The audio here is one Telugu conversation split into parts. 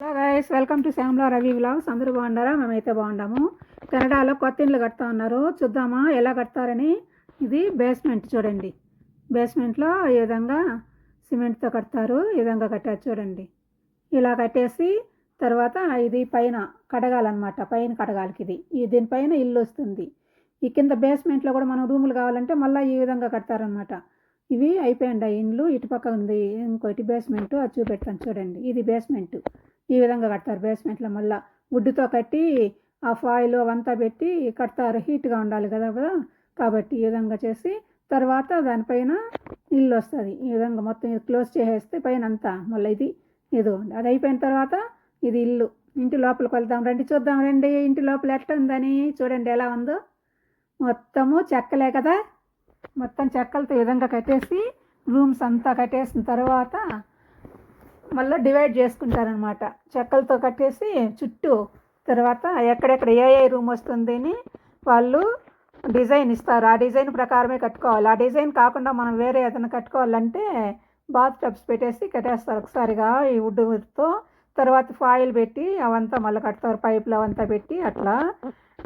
Hello guys welcome to Shyamala Ravi vlogs అందరూ బాగున్నారా? మేమైతే బాగున్నాము. కెనడాలో కొత్త ఇండ్లు కడతా ఉన్నారు. చూద్దామా ఎలా కడతారని? ఇది బేస్మెంట్ చూడండి. బేస్మెంట్లో ఈ విధంగా సిమెంట్తో కడతారు ఈ విధంగా కట్టారు చూడండి. ఇలా కట్టేసి తర్వాత ఇది పైన కడగాలన్నమాట పైన కడగాలికి ఇది. ఈ దీనిపైన ఇల్లు వస్తుంది. ఈ కింద బేస్మెంట్లో కూడా మనం రూములు కావాలంటే మళ్ళీ ఈ విధంగా కడతారనమాట ఇవి అయిపోయండి ఇండ్లు ఇటుపక్క ఉంది. ఇంకోటి బేస్మెంట్ అది చూపెడతాను చూడండి. ఇది బేస్మెంట్ ఈ విధంగా కడతారు బేస్మెంట్లో మళ్ళీ వుడ్తో కట్టి ఆ ఫాయిల్ అవంతా పెట్టి కడతారు. హీట్గా ఉండాలి కదా కదా. కాబట్టి ఈ విధంగా చేసి తర్వాత దానిపైన ఇల్లు వస్తుంది. ఈ విధంగా మొత్తం ఇది క్లోజ్ చేసేస్తే పైన అంతా మళ్ళీ ఇది ఇది ఉంది అది అయిపోయిన తర్వాత ఇది ఇల్లు. ఇంటి లోపలికి వెళ్దాం రండి. చూద్దాం రండి. ఇంటి లోపల ఎట్లా ఉందని చూడండి ఎలా ఉందో. మొత్తము చెక్కలే కదా. మొత్తం చెక్కలతో ఈ విధంగా కట్టేసి రూమ్స్ అంతా కట్టేసిన తర్వాత మళ్ళీ డివైడ్ చేసుకుంటారనమాట చెక్కలతో కట్టేసి చుట్టూ తర్వాత ఎక్కడెక్కడ ఏ ఏ రూమ్ వస్తుంది అని వాళ్ళు డిజైన్ ఇస్తారు. ఆ డిజైన్ ప్రకారమే కట్టుకోవాలి. ఆ డిజైన్ కాకుండా మనం వేరే ఏదైనా కట్టుకోవాలంటే బాత్ టబ్స్ పెట్టేసి కట్టేస్తారు. ఒకసారిగా ఈ వుడ్తో తర్వాత ఫాయిల్ పెట్టి అవంతా మళ్ళీ కడతారు. పైపులు అవంతా పెట్టి అట్లా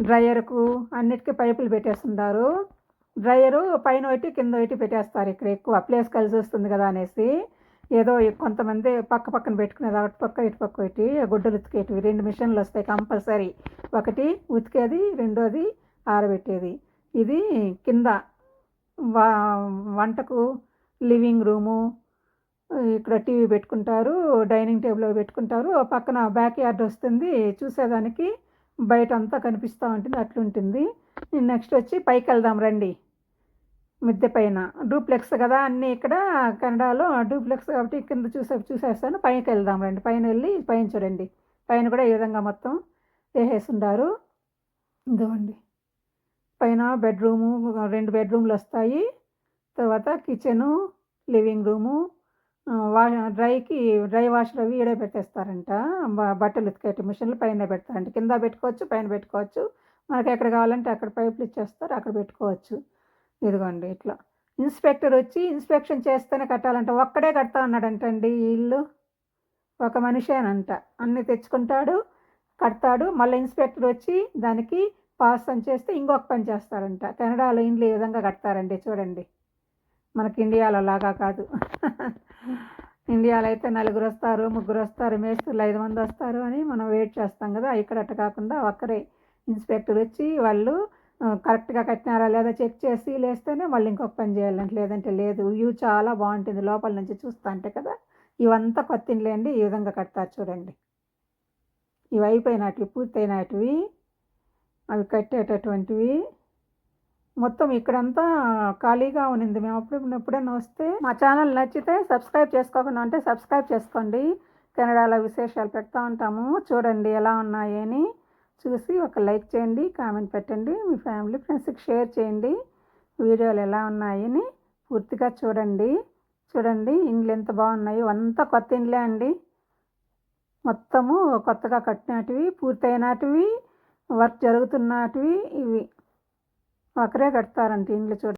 డ్రయర్కు అన్నిటికీ పైపులు పెట్టేస్తుంటారు. డ్రయరు పైన ఒకటి కింద ఒకటి పెట్టేస్తారు ఇక్కడ ఎక్కువ. ప్లేస్ కలిసి వస్తుంది కదా అనేసి ఏదో కొంతమంది పక్క పక్కన పెట్టుకునేది అటు పక్క ఇటు పక్క ఒకటి గుడ్డలు ఉతికేటివి. రెండు మిషన్లు వస్తాయి కంపల్సరీ. ఒకటి ఉతికేది రెండోది ఆరబెట్టేది. ఇది కింద వా వంటకు లివింగ్ రూము ఇక్కడ టీవీ పెట్టుకుంటారు డైనింగ్ టేబుల్ పెట్టుకుంటారు. పక్కన బ్యాక్ యార్డ్ వస్తుంది చూసేదానికి. బయట అంతా కనిపిస్తూ ఉంటుంది అట్లుంటుంది. నెక్స్ట్ వచ్చి పైకి వెళ్దాం రండి. మిద్దె పైన. డూప్లెక్స్ కదా అన్నీ ఇక్కడ కెనడాలో డూప్లెక్స్ కాబట్టి కింద చూసే చూసేస్తాను. పైకి వెళ్దాం రండి. పైన వెళ్ళి పైన చూడండి. పైన కూడా ఈ విధంగా మొత్తం వేసేసిండారు. ఇదిగోండి. పైన బెడ్రూము రెండు బెడ్రూమ్లు వస్తాయి తర్వాత కిచెను లివింగ్ రూము వా డ్రైకి డ్రై వాష్లో అవి ఈడే పెట్టేస్తారంట. బట్టలు ఉతికేటి మిషన్లు పైన పెడతారంట. కింద పెట్టుకోవచ్చు పైన పెట్టుకోవచ్చు. మనకి ఎక్కడ కావాలంటే అక్కడ పైపులు ఇచ్చేస్తారు అక్కడ పెట్టుకోవచ్చు. ఇదిగోండి ఇట్లా. ఇన్స్పెక్టర్ వచ్చి ఇన్స్పెక్షన్ చేస్తేనే కట్టాలంట. ఒక్కడే కడతా ఉన్నాడంటండి ఈ ఇల్లు. ఒక మనిషేనంట. అన్నీ తెచ్చుకుంటాడు కడతాడు. మళ్ళీ ఇన్స్పెక్టర్ వచ్చి దానికి పాస్ అని చేస్తే ఇంకొక పని చేస్తాడంట. కెనడాలో ఇండ్లు ఈ విధంగా కడతారండి. చూడండి. మనకి ఇండియాలో లాగా కాదు. ఇండియాలో అయితే నలుగురు వస్తారు ముగ్గురు వస్తారు మేస్త్రులు ఐదు మంది వస్తారు అని మనం వెయిట్ చేస్తాం కదా. ఇక్కడ అట్ట కాకుండా ఒక్కరే ఇన్స్పెక్టర్ వచ్చి వాళ్ళు కరెక్ట్గా కట్టినారా లేదా చెక్ చేసి లేస్తేనే మళ్ళీ ఇంకొక పని చేయాలంటే. లేదంటే లేదు. వ్యూ చాలా బాగుంటుంది. లోపల నుంచి చూస్తా అంటే కదా ఇవంతా కొత్త ఇండ్లేండి ఈ విధంగా కడతారు చూడండి. ఇవి అయిపోయినటివి పూర్తయినటివి అవి కట్టేటటువంటివి. మొత్తం ఇక్కడంతా ఖాళీగా ఉన్నింది. మేము అప్పుడు ఎప్పుడైనా వస్తే మా ఛానల్ నచ్చితే సబ్స్క్రైబ్ చేసుకోకుండా ఉంటే సబ్స్క్రైబ్ చేసుకోండి. కెనడాలో విశేషాలు పెడతా ఉంటాము. చూడండి ఎలా ఉన్నాయి అని చూసి ఒక లైక్ చేయండి కామెంట్ పెట్టండి మీ ఫ్యామిలీ ఫ్రెండ్స్కి షేర్ చేయండి. వీడియోలు ఎలా ఉన్నాయని పూర్తిగా చూడండి. చూడండి ఇండ్లు ఎంత బాగున్నాయి. అంతా కొత్త ఇండ్లే అండి. మొత్తము కొత్తగా కట్టినటివి పూర్తయినటివి వర్క్ జరుగుతున్నటివి ఇవి. ఒకరే కడతారంట ఇండ్లు చూడ